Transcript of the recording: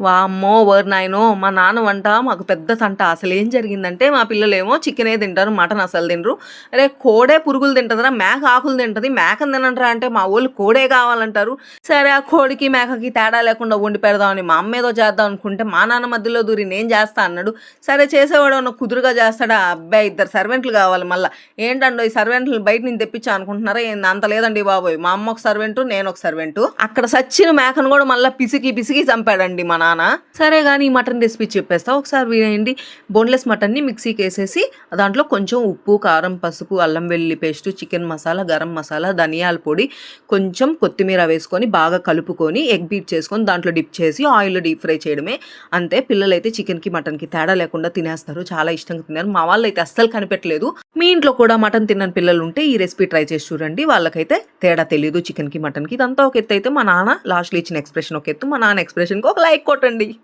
వామ్మో ఓర్ నాయనో మా నాన్న వంట మాకు పెద్ద తంట అసలు ఏం జరిగిందంటే మా పిల్లలేమో చికెనే తింటారు మటన్ అసలు తినరు. అరే కోడే పురుగులు తింటుందిరా మేక ఆకులు తింటది మేకను తినంటారా అంటే మా వాళ్ళు కోడే కావాలంటారు. సరే ఆ కోడికి మేకకి తేడా లేకుండా వండి పెడదామని మా అమ్మ ఏదో చేద్దాం అనుకుంటే మా నాన్న మధ్యలో దూరి నేను చేస్తా అన్నాడు. సరే చేసేవాడు అన్న కుదురుగా చేస్తాడా? అబ్బాయి ఇద్దరు సర్వెంట్లు కావాలి మళ్ళీ. ఏంటండో ఈ సర్వెంట్లు బయట నేను తెప్పించా అనుకుంటున్నారా? ఏంది అంత లేదండి బాబోయ్. మా అమ్మ ఒక సర్వెంటు నేను ఒక సర్వెంటు. అక్కడ సచ్చిన మేకను కూడా మళ్ళీ పిసికి పిసికి చంపాడండి మా నానా? సరే కానీ ఈ మటన్ రెసిపీ చెప్పేస్తా. ఒకసారి వినండి. బోన్లెస్ మటన్ని మిక్సీకి వేసేసి దాంట్లో కొంచెం ఉప్పు కారం పసుపు అల్లం వెల్లుల్లి పేస్ట్ చికెన్ మసాలా గరం మసాలా ధనియాల పొడి కొంచెం కొత్తిమీర వేసుకొని బాగా కలుపుకొని ఎగ్ బీట్ చేసుకొని దాంట్లో డిప్ చేసి ఆయిల్ డీప్ ఫ్రై చేయడమే. అంతే పిల్లలైతే చికెన్కి మటన్కి తేడా లేకుండా తినేస్తారు. చాలా ఇష్టంగా తిన్నారు. మా వాళ్ళు అయితే అస్సలు కనిపెట్టలేదు. మీ ఇంట్లో కూడా మటన్ తిన్న పిల్లలు ఉంటే ఈ రెసిపీ ట్రై చేసి చూడండి. వాళ్ళకైతే తేడా తెలియదు చికెన్కి మటన్కి. ఇదంతా ఒక ఎత్తు అయితే మా నాన్న లాస్ట్లో ఇచ్చిన ఎక్స్ప్రెషన్ ఒక ఎత్తు. మా నాన్న ఎక్స్ప్రెషన్కి ఒక లైక్ కొట్టండి